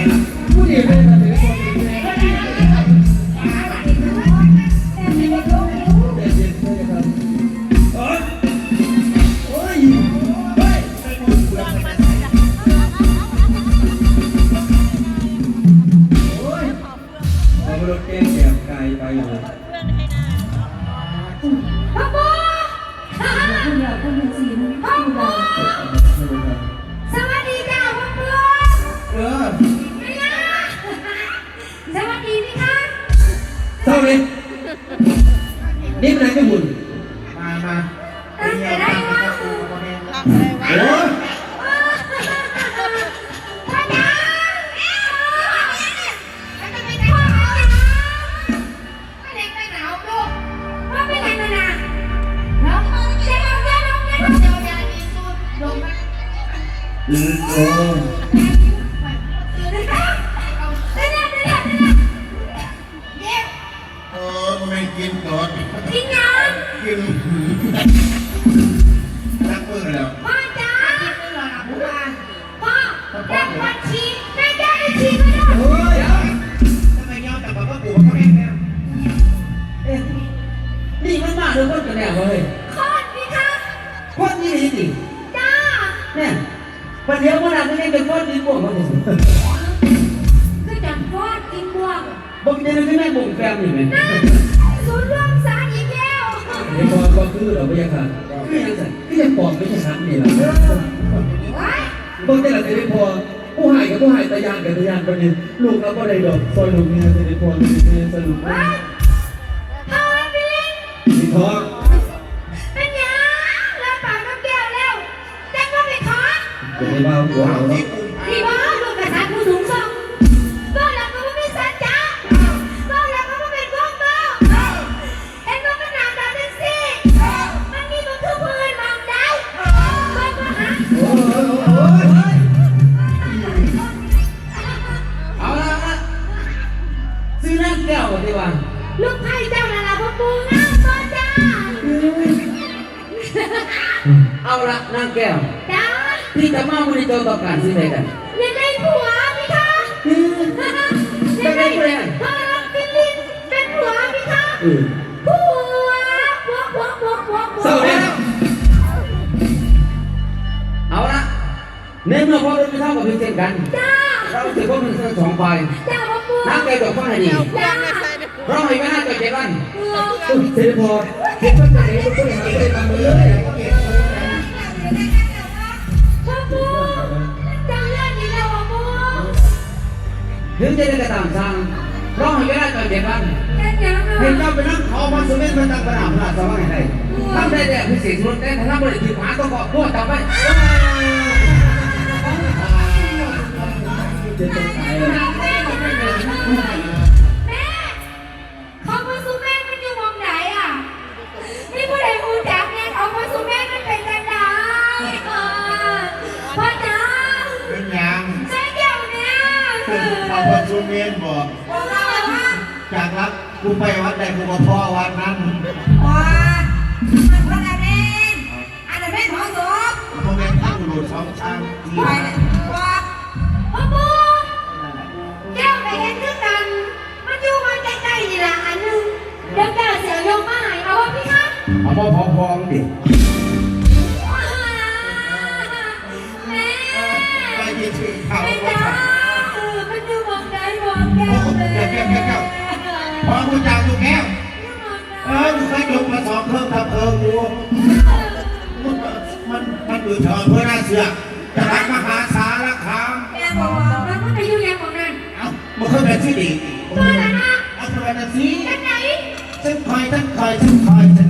ไปใส่โอ้ย มามาตั้งแต่ได้ว่าโอ้ยพ่อจ๋าไม่ต้องไปไหนพ่อไม่ได้ไปหนาวลูกพ่อไปไหนมาน่ะเนาะเดี๋ยวเบอกจะนึกถึงแม่บุ๋มแฟมอยู่ไหมนั่นศูนย์รวมสารอีกแล้วเดี๋ยวพอก็คือเราไม่ยังขาดคือยังไงคือยังปลอมไม่ใช่ฉันนี่แหละว้ายบอกแต่ละเดี๋ยวพอผู้หายกับผู้หายตะยานกับตะยานประเด็นลูกเราก็ได้ดอกซอยลูกเนี่ยจะได้พอจะได้สรุปว่าว้ายทำไมพี่ลิงสีทองเป็นยังรับปากน้ำแก้วแล้วแจ้งว่าไปขอจะได้มาหัวเอาที่เน ซื้อน้ำแก้วดีกว่าลูกไผ่เจ้านาราพ่อปูงามก็จ้าเอาละนางแก้วจ้าที่จะมาบริจาคต่อการซื้อใดกันอย่าได้ผัวพี่คะจะได้ผู้ใดพ่อพี่ลินเป็นผัวพี่คะเออผัวผัวผัวผัวผัวผัวเศร้าแล้วเอาละในเมื่อพ่อเราไม่เท่ากับเป็นเช่นกันจ้าเราถือว่ามันทั้งสองฝ่ายจ้าพ่อปู นางแก้วดอกฟ้าให้ดีจ้าเราให้ไม่น่าจะเจ็ดวันผัวเสร็จพอเห็นว่าจะเห็นว่าจะเห็นว่าจะทำเลยพ่อปูจังเลื่อนอีกแล้วพ่อปูถึงจะได้กระตามทางเราให้ไม่น่าจะเจ็ดวันแค่ยังให้อะเจ้าไปนั่งขอมาสมัยมันตั้งปัญหาพระราชวังให้ได้ทำได้แต่พิเศษสุดแต่ถ้าบริจิตหาต้องบอกพวกจำไว้จะต้องตาย แล้วแม่เขามาสู้แม่มันอยู่วงไหนอะนี่ผู้ใดรู้จักเนี่ยเขามาสู้แม่มันเป็นจังไดพ่อจ๋าเป็นยังใช่เกี่ยวเนี่ยเอาพระสุเมนบอกบอกเราว่าจากรักกูไปวัดใดกูก็พ่อวัดนั้นว้ามันคนละเด่นอันนั้นเป็นของศพพวกแม่งทั้งหลุดสองชามจีไป เอาพ่อพอพองดิแม่ไปยินถึงเขาไม่ได้มันอยู่มองใดมองแก้วเลยพอกูจากอยู่แก้วเออกูเคยยกมาสองเครื่องทำเพิงอยู่มันมันอยู่เถิงเพื่อน้าเสือกจะรักมหาสารคามแม่บอกว่ามันก็ไปอยู่ยังของนั่นเอ้ามันเคยเป็นชื่อดีตัวละนะเอาตัวนั้นสิกันไหนฉันคอยฉันคอยฉันคอยฉัน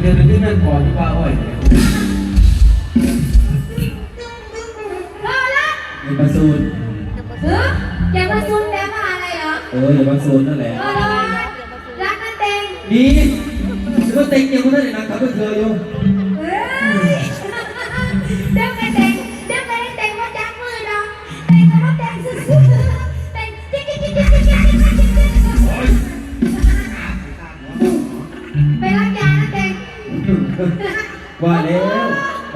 เดินไปที่นั่นก่อนที่ป้าอ้อยเนี่ยรอละไอ้ปลาซูนเอออย่ามาซุนแปลว่าอะไรเหรอเอออย่าปลาซูนนั่นแหละรอรอรักนั่นเองนี่จะมาเต็งยังไม่ได้นะครับเพื่อนเธออยู่เฮ้ย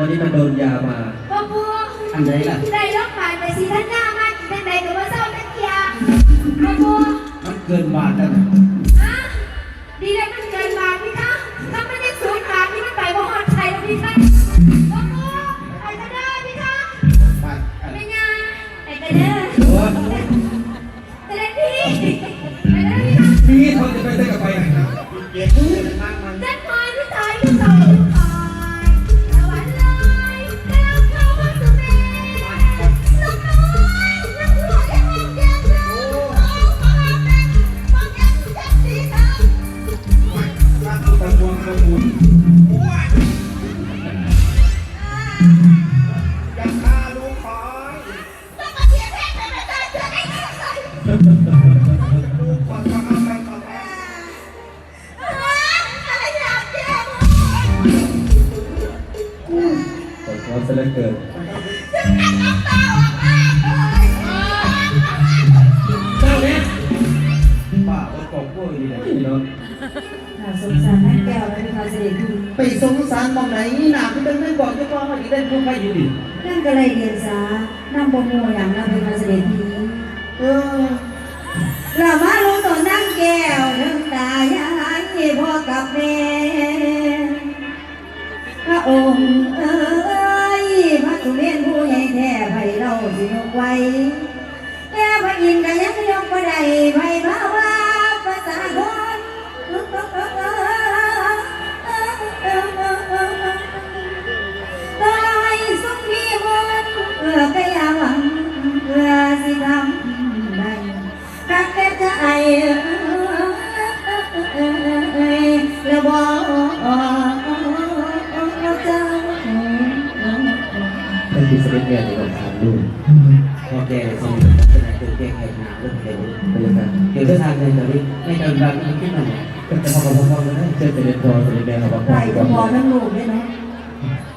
วันนี้มันโดนยามาพ่อบัวอันไหนล่ะได้รถผ่านไปสีท่านหน้ามันเป็นไหนกับว่าเศร้าตะเกียบพ่อบัวมันเกินบาทแล้ว ฉันอยากน้ำตาออกมาเลยเจ้าเนี่ยป้าเอากล่องพวกนี้ไหนเนาะน่าสงสารนักแก้วและมีความเสด็จพี่ไปสงสารมองไหนหนาที่เป็นไม่บอกเจ้าพ่อมาอีกได้พวกใครอยู่ดินั่นก็เลยเดียนสาน้ำบโมอย่างเราเป็นความเสด็จพี่เออเรามารู้ตัวนั่งแก้วน้ำตายายพ่อกับแม่พระองค์ สิยกไว้แก่พระอินทร์ก็ยังยกบ่ได้ไพพราะว่าภาษาคนตายสุขีมนเพื่อพยาหวั พอแกสองคนขนาดตัวแกแหกหนาเรื่องเดียวไปเลยกันเดี๋ยวจะทางเลยนจะไม่เดินแบบนี้ขึ้นมาเนี่ยก็จะพอกับพ่อๆแล้วเจอเด็จพ่อเด็กแม่เอาบางคไหลนก็พอทั้งลูกได้ไหม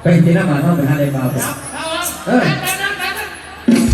ไปที่หน้ามาเท่าไปหร่ฮะเปล่าเออไปนะ